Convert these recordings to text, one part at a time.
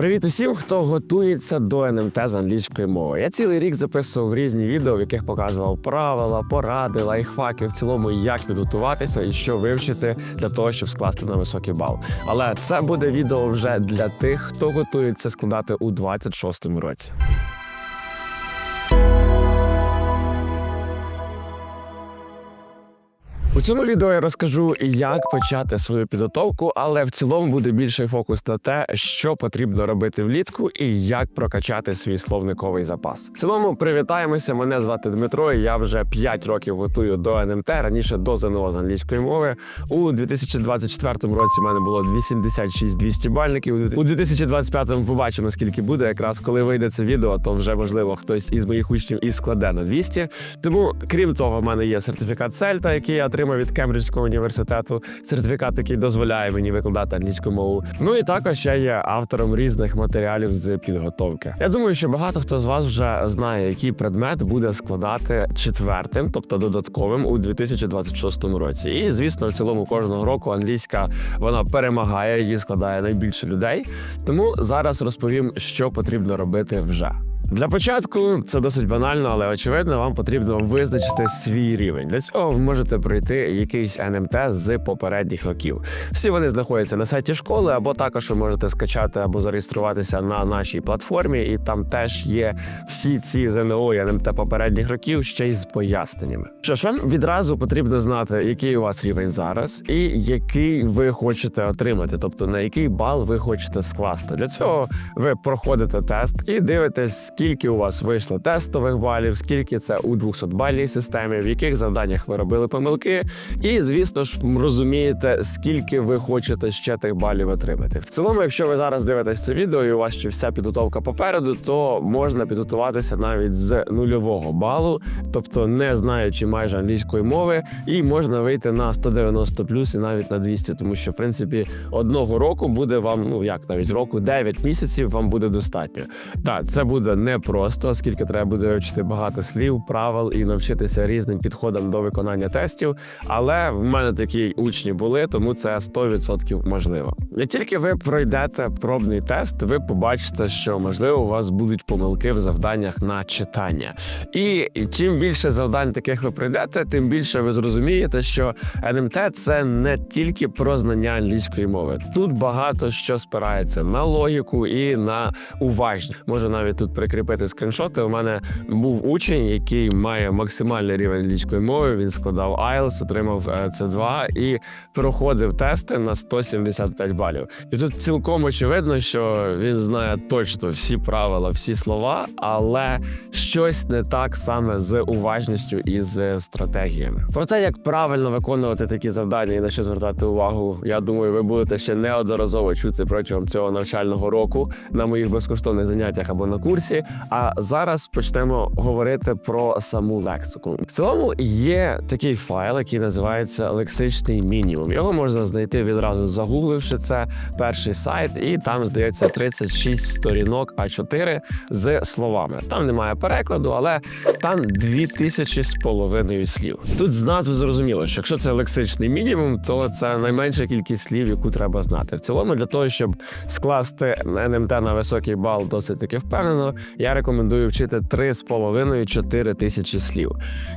Привіт усім, хто готується до НМТ з англійської мови. Я цілий рік записував різні відео, в яких показував правила, поради, лайфхаки в цілому, як підготуватися і що вивчити для того, щоб скласти на високий бал. Але це буде відео вже для тих, хто готується складати у 26-му році. У цьому відео я розкажу, як почати свою підготовку, але в цілому буде більший фокус на те, що потрібно робити влітку і як прокачати свій словниковий запас. В цілому привітаємося. Мене звати Дмитро. і Я вже 5 років готую до НМТ, раніше до ЗНО з англійської мови. У 2024 році в мене було 86 200 бальників. У 2025 побачимо, скільки буде. Якраз коли вийде це відео, то вже можливо хтось із моїх учнів і складе на 200. Тому, крім того, в мене є сертифікат Сельта, який я отримав від Кембриджського університету. Сертифікат, який дозволяє мені викладати англійську мову. Ну і також я є автором різних матеріалів з підготовки. Я думаю, що багато хто з вас вже знає, який предмет буде складати четвертим, тобто додатковим у 2026 році. І звісно, в цілому кожного року англійська вона перемагає, її складає найбільше людей. Тому зараз розповім, що потрібно робити вже. Для початку це досить банально, але очевидно, вам потрібно визначити свій рівень. Для цього ви можете пройти якийсь НМТ з попередніх років. Всі вони знаходяться на сайті школи, або також ви можете скачати або зареєструватися на нашій платформі, і там теж є всі ці ЗНО і НМТ попередніх років ще й з поясненнями. Що ж, вам відразу потрібно знати, який у вас рівень зараз, і який ви хочете отримати, тобто на який бал ви хочете скласти. Для цього ви проходите тест і дивитесь, скільки у вас вийшло тестових балів, скільки це у 200-бальній системі, в яких завданнях ви робили помилки, і звісно ж розумієте, скільки ви хочете ще тих балів отримати. В цілому, якщо ви зараз дивитесь це відео, і у вас ще вся підготовка попереду, то можна підготуватися навіть з нульового балу, тобто не знаючи майже англійської мови, і можна вийти на 190 плюс і навіть на 200, тому що в принципі одного року буде вам, ну як навіть року, 9 місяців вам буде достатньо. Так, це буде непросто, оскільки треба буде вивчити багато слів, правил і навчитися різним підходам до виконання тестів. Але в мене такі учні були, тому це 100% можливо. Як тільки ви пройдете пробний тест, ви побачите, що можливо у вас будуть помилки в завданнях на читання. І чим більше завдань таких ви пройдете, тим більше ви зрозумієте, що НМТ це не тільки про знання англійської мови. Тут багато що спирається на логіку і на уважність. Може навіть тут прикріпити скріншоти. У мене був учень, який має максимальний рівень англійської мови. Він складав IELTS, отримав c 2 і проходив тести на 175 балів. І тут цілком очевидно, що він знає точно всі правила, всі слова, але щось не так саме з уважністю і з стратегіями. Про те, як правильно виконувати такі завдання і на що звертати увагу, я думаю, ви будете ще неодноразово чути протягом цього навчального року на моїх безкоштовних заняттях або на курсі. А зараз почнемо говорити про саму лексику. В цілому є такий файл, який називається лексичний мінімум. Його можна знайти відразу загугливши це перший сайт, і там здається 36 сторінок А4 з словами. Там немає перекладу, але там 2000 з половиною слів. Тут з назви зрозуміло, що якщо це лексичний мінімум, то це найменша кількість слів, яку треба знати. В цілому, для того, щоб скласти НМТ на високий бал, досить таки впевнено, я рекомендую вчити 3,5-4 тисячі слів.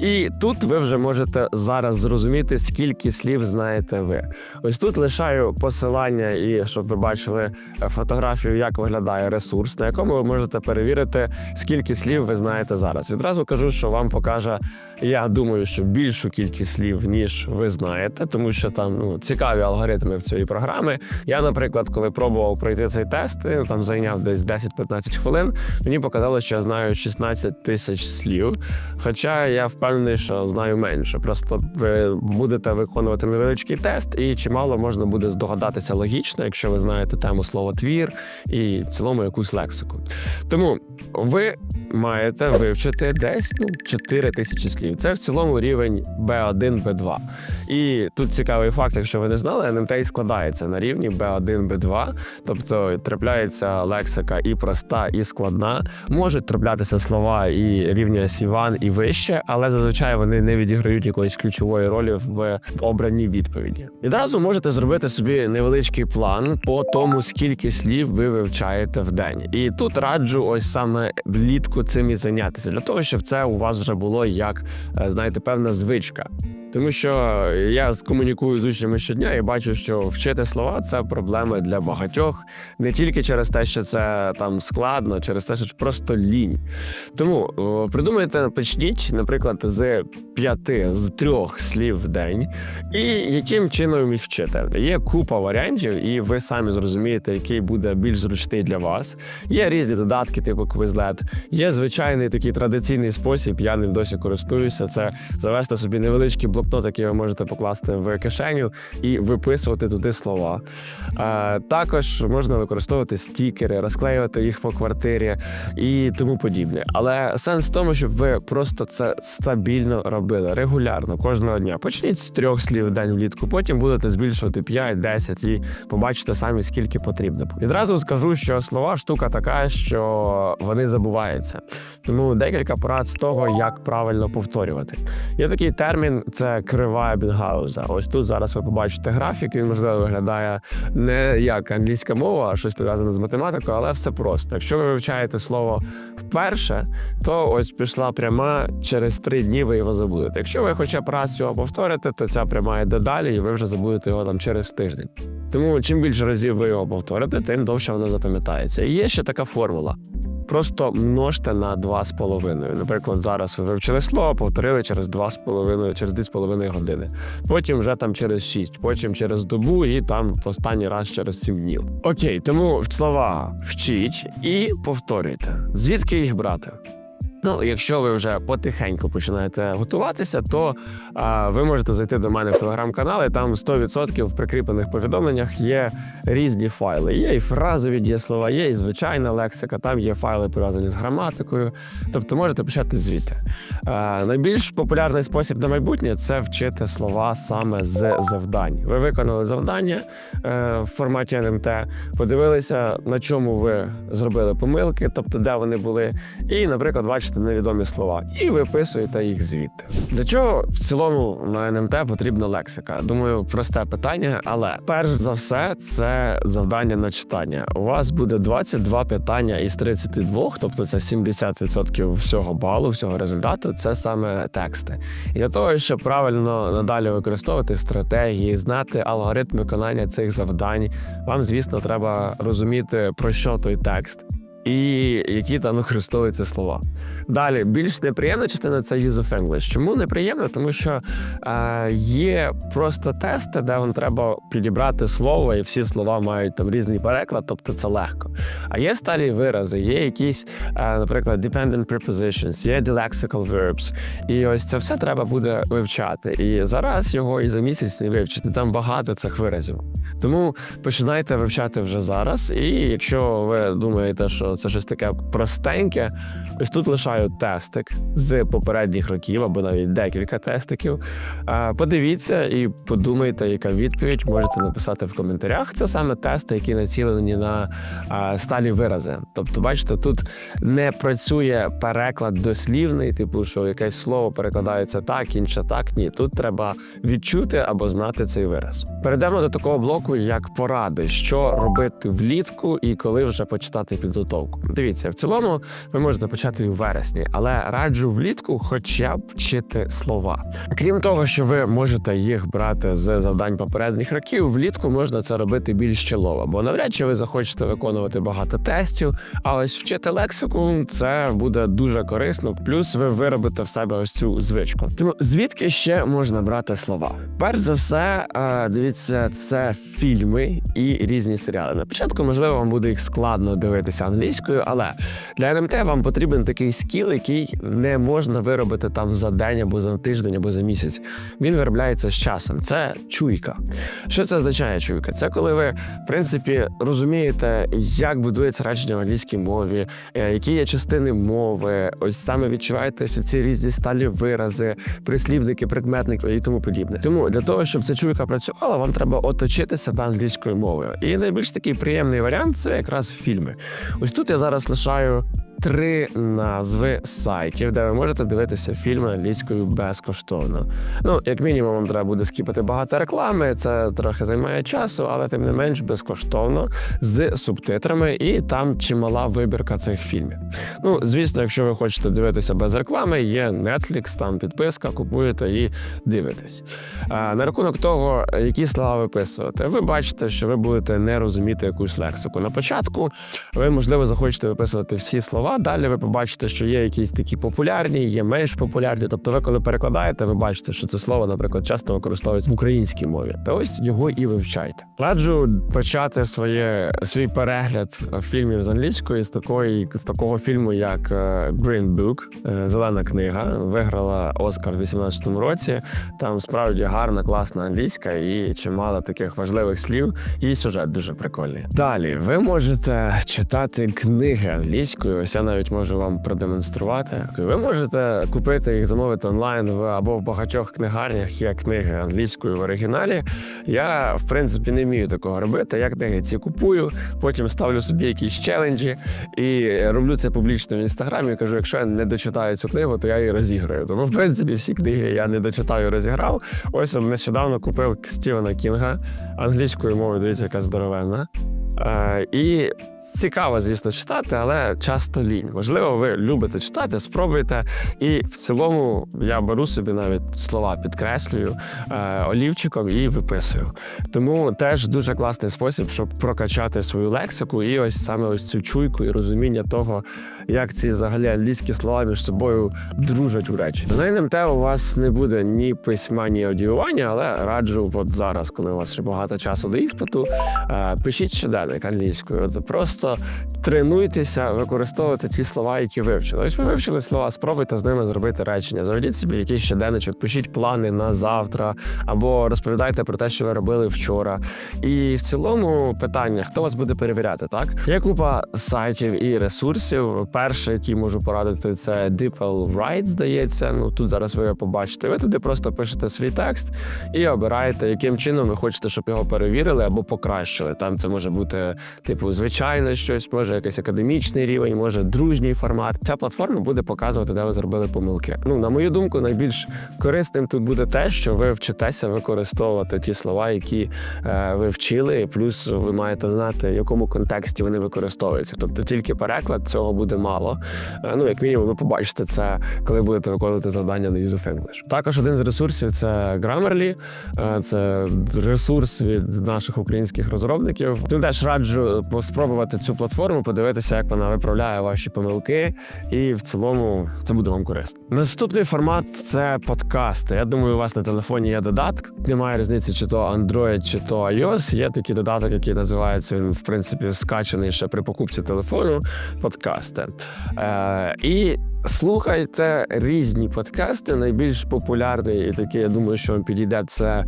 І тут ви вже можете зараз зрозуміти, скільки слів знаєте ви. Ось тут лишаю посилання, і щоб ви бачили е, фотографію, як виглядає ресурс, на якому ви можете перевірити, скільки слів ви знаєте зараз. Відразу кажу, що вам покаже, я думаю, що більшу кількість слів, ніж ви знаєте, тому що там ну, цікаві алгоритми в цієї програми. Я, наприклад, коли пробував пройти цей тест, він там зайняв десь 10-15 хвилин. Мені показало, що я знаю 16 тисяч слів. Хоча я впевнений, що знаю менше. Просто ви будете виконувати невеличкий тест, і чимало можна буде здогадатися логічно, якщо ви знаєте тему слово твір і в цілому якусь лексику. Тому ви маєте вивчити десь ну 4 тисячі слів. Це в цілому рівень B1, B2. І тут цікавий факт, якщо ви не знали, НМТ складається на рівні B1, B2, тобто трапляється лексика і проста, і складна. Можуть траплятися слова і рівня C1, і вище, але зазвичай вони не відіграють якоїсь ключової ролі в обраній відповіді. Відразу можете зробити собі невеличкий план по тому, скільки слів ви вивчаєте в день. І тут раджу ось саме влітку цим і зайнятися для того, щоб це у вас вже було як е, знаєте, певна звичка. Тому що я комунікую з учнями щодня і бачу, що вчити слова це проблема для багатьох, не тільки через те, що це там складно, через те, що просто лінь. Тому придумайте, почніть, наприклад, з п'яти з трьох слів в день, і яким чином їх вчити. Є купа варіантів, і ви самі зрозумієте, який буде більш зручний для вас. Є різні додатки, типу Quizlet, Є звичайний такий традиційний спосіб. Я ним досі користуюся. Це завести собі невеличкий блокнот, який ви можете покласти в кишеню і виписувати туди слова. Е, також можна використовувати стікери, розклеювати їх по квартирі і тому подібне. Але сенс в тому, щоб ви просто це стабільно робили регулярно кожного дня. Почніть з трьох слів в день влітку, потім будете збільшувати 5-10 і побачите самі, скільки потрібно. Відразу скажу, що слова штука така, що вони забуваються. Тому декілька порад з того, як правильно повторювати. Є такий термін це крива Ебінгауза. Ось тут зараз ви побачите графік. Він можливо виглядає не як англійська мова, а щось пов'язане з математикою, але все просто. Якщо ви вивчаєте слово вперше, то ось пішла пряма через три дні. Ви його забудете. Якщо ви хоча б раз його повторите, то ця пряма йде далі, і ви вже забудете його там через тиждень. Тому чим більше разів ви його повторите, тим довше воно запам'ятається. І є ще така формула. Просто множте на 2,5. Наприклад, зараз ви вивчили слово, повторили через 2,5, через 2,5 години. Потім вже там через 6, потім через добу і там в останній раз через 7 днів. Окей, тому слова вчіть і повторюйте. Звідки їх брати? Ну, якщо ви вже потихеньку починаєте готуватися, то а, ви можете зайти до мене в телеграм-канал, і там 100% в прикріплених повідомленнях є різні файли. Є і фразові дієслова, є і звичайна лексика, там є файли пов'язані з граматикою. Тобто можете почати звідти. А, найбільш популярний спосіб на майбутнє це вчити слова саме з завдань. Ви виконали завдання е, в форматі НМТ, подивилися, на чому ви зробили помилки, тобто де вони були, і, наприклад, бачите невідомі слова, і виписуєте їх звідти. Для чого в цілому на НМТ потрібна лексика? Думаю, просте питання, але перш за все, це завдання на читання. У вас буде 22 питання із 32, тобто це 70% всього балу, всього результату. Це саме тексти. І для того, щоб правильно надалі використовувати стратегії, знати алгоритм виконання цих завдань, вам, звісно, треба розуміти про що той текст і які там використовуються слова. Далі, більш неприємна частина це use of English. Чому неприємно? Тому що е, є просто тести, де вам треба підібрати слово, і всі слова мають там різний переклад, тобто це легко. А є сталі вирази, є якісь, е, наприклад, dependent prepositions, є lexical verbs. І ось це все треба буде вивчати. І зараз його і за місяць не вивчити. Там багато цих виразів. Тому починайте вивчати вже зараз. І якщо ви думаєте, що це щось таке простеньке. Ось тут лишаю тестик з попередніх років або навіть декілька тестиків. Подивіться і подумайте, яка відповідь можете написати в коментарях. Це саме тести, які націлені на сталі вирази. Тобто, бачите, тут не працює переклад дослівний, типу, що якесь слово перекладається так, інше так. Ні, тут треба відчути або знати цей вираз. Перейдемо до такого блоку, як поради, що робити влітку і коли вже почитати підготовку року. Дивіться, в цілому ви можете почати у вересні, але раджу влітку, хоча б вчити слова. Крім того, що ви можете їх брати з завдань попередніх років, влітку можна це робити більш чолово, бо навряд чи ви захочете виконувати багато тестів. А ось вчити лексику це буде дуже корисно. Плюс ви виробите в себе ось цю звичку. Тому звідки ще можна брати слова? Перш за все, дивіться, це фільми і різні серіали. На початку можливо вам буде їх складно дивитися англійською, англійською, але для НМТ вам потрібен такий скіл, який не можна виробити там за день або за тиждень, або за місяць. Він виробляється з часом. Це чуйка. Що це означає чуйка? Це коли ви, в принципі, розумієте, як будується речення в англійській мові, е, які є частини мови, ось саме відчуваєте ось ці різні сталі вирази, прислівники, прикметники і тому подібне. Тому для того, щоб ця чуйка працювала, вам треба оточити себе англійською мовою. І найбільш такий приємний варіант це якраз фільми. Ось тут я зараз лишаю. Три назви сайтів, де ви можете дивитися фільми англійською безкоштовно. Ну, як мінімум, вам треба буде скіпати багато реклами. Це трохи займає часу, але тим не менш безкоштовно з субтитрами, і там чимала вибірка цих фільмів. Ну, звісно, якщо ви хочете дивитися без реклами, є Netflix, там підписка, купуєте і дивитесь. На рахунок того, які слова виписувати, ви бачите, що ви будете не розуміти якусь лексику. На початку ви, можливо, захочете виписувати всі слова. Далі ви побачите, що є якісь такі популярні, є менш популярні. Тобто, ви коли перекладаєте, ви бачите, що це слово, наприклад, часто використовується в українській мові. Та ось його і вивчайте. Раджу почати своє свій перегляд фільмів з англійської з такої з такого фільму, як е, Green Book, е, Зелена книга. Виграла Оскар в 18-му році. Там справді гарна, класна англійська і чимало таких важливих слів. І сюжет дуже прикольний. Далі ви можете читати книги англійською. Ось я навіть можу вам продемонструвати. Ви можете купити їх, замовити онлайн в або в багатьох книгарнях є книги англійською в оригіналі. Я в принципі не вмію такого робити. Я книги ці купую, потім ставлю собі якісь челенджі і роблю це публічно в інстаграмі. Кажу, якщо я не дочитаю цю книгу, то я її розіграю. Тому в принципі всі книги я не дочитаю, розіграв. Ось нещодавно купив Стівена Кінга англійською мовою. Дивіться, яка здоровенна. Е, і цікаво, звісно, читати, але часто лінь. Можливо, ви любите читати, спробуйте. І в цілому я беру собі навіть слова, підкреслюю е, олівчиком і виписую. Тому теж дуже класний спосіб, щоб прокачати свою лексику і ось саме ось цю чуйку і розуміння того, як ці взагалі англійські слова між собою дружать у речі. На НМТ у вас не буде ні письма, ні аудіювання, але раджу, от зараз, коли у вас ще багато часу до іспиту, е, пишіть щоденник англійською. От просто тренуйтеся використовувати ті слова, які вивчили. Ось ви вивчили слова, спробуйте з ними зробити речення. Заведіть собі якийсь щоденничок, пишіть плани на завтра, або розповідайте про те, що ви робили вчора. І в цілому питання: хто вас буде перевіряти? Так є купа сайтів і ресурсів. Перший, який можу порадити, це DeepL Write, здається. Ну тут зараз ви його побачите. Ви туди просто пишете свій текст і обираєте, яким чином ви хочете, щоб його перевірили або покращили. Там це може бути типу звичайне щось, може якийсь академічний рівень, може дружній формат. Ця платформа буде показувати, де ви зробили помилки. Ну на мою думку, найбільш корисним тут буде те, що ви вчитеся використовувати ті слова, які е, ви вчили, і плюс ви маєте знати, в якому контексті вони використовуються. Тобто тільки переклад цього буде мало. Е, ну як мінімум, ви побачите це, коли будете виконувати завдання на Use of English. Також один з ресурсів це Grammarly. Е, це ресурс від наших українських розробників. Тут теж раджу спробувати цю платформу, подивитися, як вона виправляє ваші помилки, і в цілому це буде вам корисно. Наступний формат це подкасти. Я думаю, у вас на телефоні є додаток. Немає різниці, чи то Android, чи то iOS. Є такий додаток, який називається він, в принципі, скачаний ще при покупці телефону. Подкасти. Е, І Слухайте різні подкасти. Найбільш популярний і такий, я думаю, що вам підійде це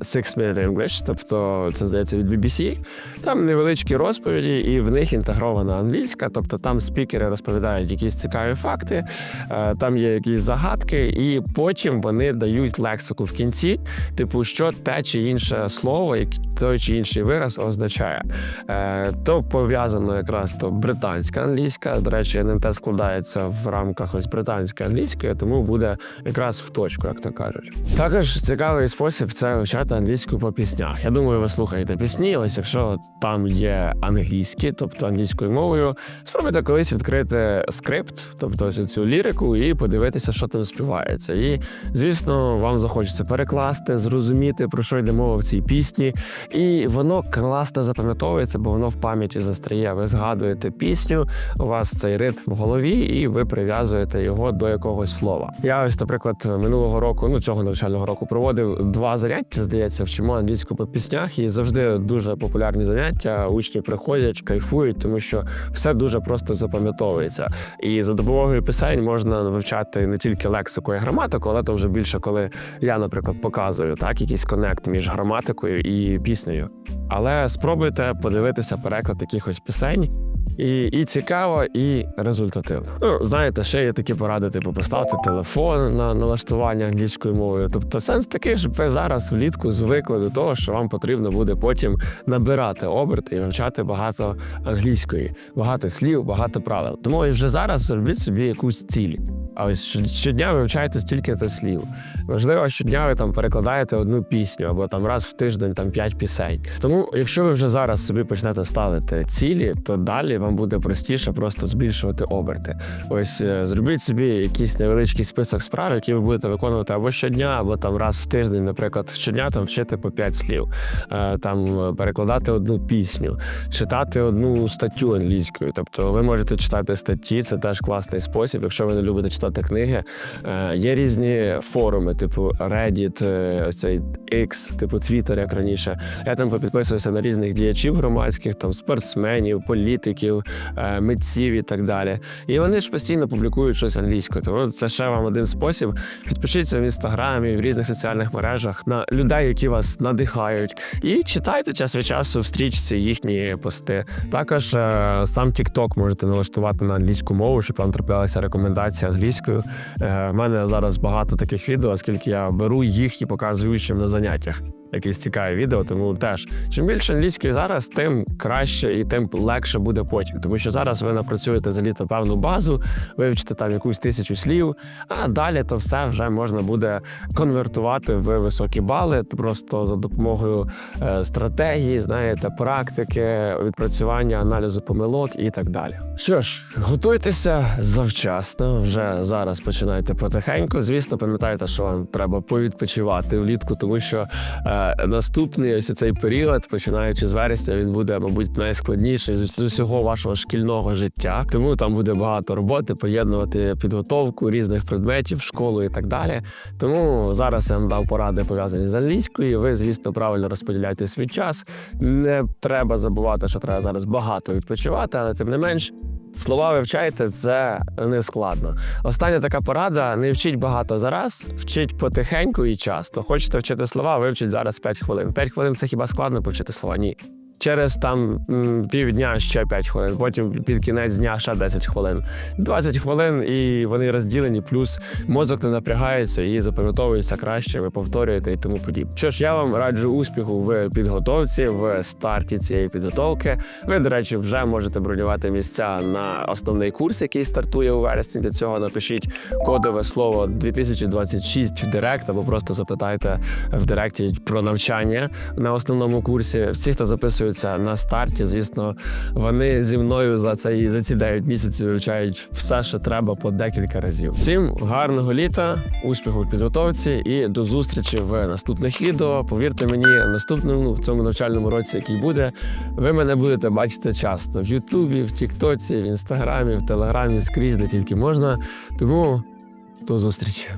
Six Minute English, тобто це здається від BBC. Там невеличкі розповіді, і в них інтегрована англійська, тобто там спікери розповідають якісь цікаві факти, uh, там є якісь загадки, і потім вони дають лексику в кінці, типу, що те чи інше слово, як той чи інший вираз означає. Uh, то пов'язано якраз то британська англійська. До речі, НМТ складається в в рамках ось британської англійської, тому буде якраз в точку, як то кажуть. Також цікавий спосіб це вивчати англійську по піснях. Я думаю, ви слухаєте пісні. Ось якщо там є англійські, тобто англійською мовою, спробуйте колись відкрити скрипт, тобто ось цю лірику, і подивитися, що там співається. І звісно, вам захочеться перекласти, зрозуміти про що йде мова в цій пісні. І воно класно запам'ятовується, бо воно в пам'яті застряє. Ви згадуєте пісню, у вас цей ритм в голові, і ви прив'язуєте його до якогось слова. Я ось, наприклад, минулого року, ну цього навчального року, проводив два заняття. Здається, вчимо англійську по піснях, і завжди дуже популярні заняття. Учні приходять, кайфують, тому що все дуже просто запам'ятовується. І за допомогою пісень можна вивчати не тільки лексику і граматику, але то вже більше, коли я, наприклад, показую так, якийсь конект між граматикою і піснею. Але спробуйте подивитися переклад якихось пісень. І, і цікаво, і результативно. Ну, знаєте, ще є такі поради, типу поставити телефон на налаштування англійською мовою. Тобто сенс такий, щоб ви зараз влітку звикли до того, що вам потрібно буде потім набирати оберти і вивчати багато англійської, багато слів, багато правил. Тому і вже зараз зробіть собі якусь ціль. А ось щодня вивчаєте стільки-то слів. Можливо, щодня ви там перекладаєте одну пісню або там раз в тиждень там п'ять пісень. Тому, якщо ви вже зараз собі почнете ставити цілі, то далі вам буде простіше просто збільшувати оберти. Ось е, зробіть собі якийсь невеличкий список справ, які ви будете виконувати або щодня, або там раз в тиждень, наприклад, щодня там вчити по п'ять слів, Е, там е, перекладати одну пісню, читати одну статтю англійською. Тобто ви можете читати статті, це теж класний спосіб. Якщо ви не любите читати книги, є різні форуми, типу Reddit, цей X, типу Twitter, як раніше. Я там попідписуюся на різних діячів громадських, там спортсменів, політиків, е, митців і так далі. І вони ж постійно публікують щось англійською. Тому це ще вам один спосіб. Підпишіться в інстаграмі, в різних соціальних мережах на людей, які вас надихають, і читайте час від часу в стрічці їхні пости. Також е, сам TikTok можете налаштувати на англійську мову, щоб вам траплялися рекомендації англійською. Е, в мене зараз багато таких відео, оскільки я беру їх і показую учням на заняттях. Якісь цікаві відео, тому теж чим більше англійської зараз, тим краще і тим легше буде потім. Тому що зараз ви напрацюєте за літо певну базу, вивчите там якусь тисячу слів, а далі то все вже можна буде конвертувати в високі бали, просто за допомогою е, стратегії, знаєте, практики, відпрацювання, аналізу помилок і так далі. Що ж, готуйтеся завчасно, вже зараз починайте потихеньку. Звісно, пам'ятайте, що вам треба повідпочивати влітку, тому що е, наступний ось цей період, починаючи з вересня, він буде, мабуть, найскладніший з усього вашого шкільного життя. Тому там буде багато роботи, поєднувати підготовку різних предметів, школу і так далі. Тому зараз я вам дав поради пов'язані з англійською. Ви, звісно, правильно розподіляйте свій час. Не треба забувати, що треба зараз багато відпочивати, але тим не менш. Слова вивчайте, це не складно. Остання така порада: не вчіть багато зараз, вчіть потихеньку і часто. Хочете вчити слова, вивчіть зараз 5 хвилин. 5 хвилин це хіба складно повчити слова? Ні. Через там півдня ще 5 хвилин, потім під кінець дня ще 10 хвилин. 20 хвилин, і вони розділені, плюс мозок не напрягається і запам'ятовується краще, ви повторюєте і тому подібне. Що ж, я вам раджу успіху в підготовці, в старті цієї підготовки. Ви, до речі, вже можете бронювати місця на основний курс, який стартує у вересні. Для цього напишіть кодове слово 2026 в Директ, або просто запитайте в Директі про навчання на основному курсі. Всі, хто записується на старті, звісно, вони зі мною за цей за ці 9 місяців вивчають все, що треба по декілька разів. Всім гарного літа, успіху в підготовці і до зустрічі в наступних відео. Повірте мені, наступному в цьому навчальному році, який буде, ви мене будете бачити часто в Ютубі, в Тіктоці, в Інстаграмі, в Телеграмі, скрізь, де тільки можна. Тому до зустрічі.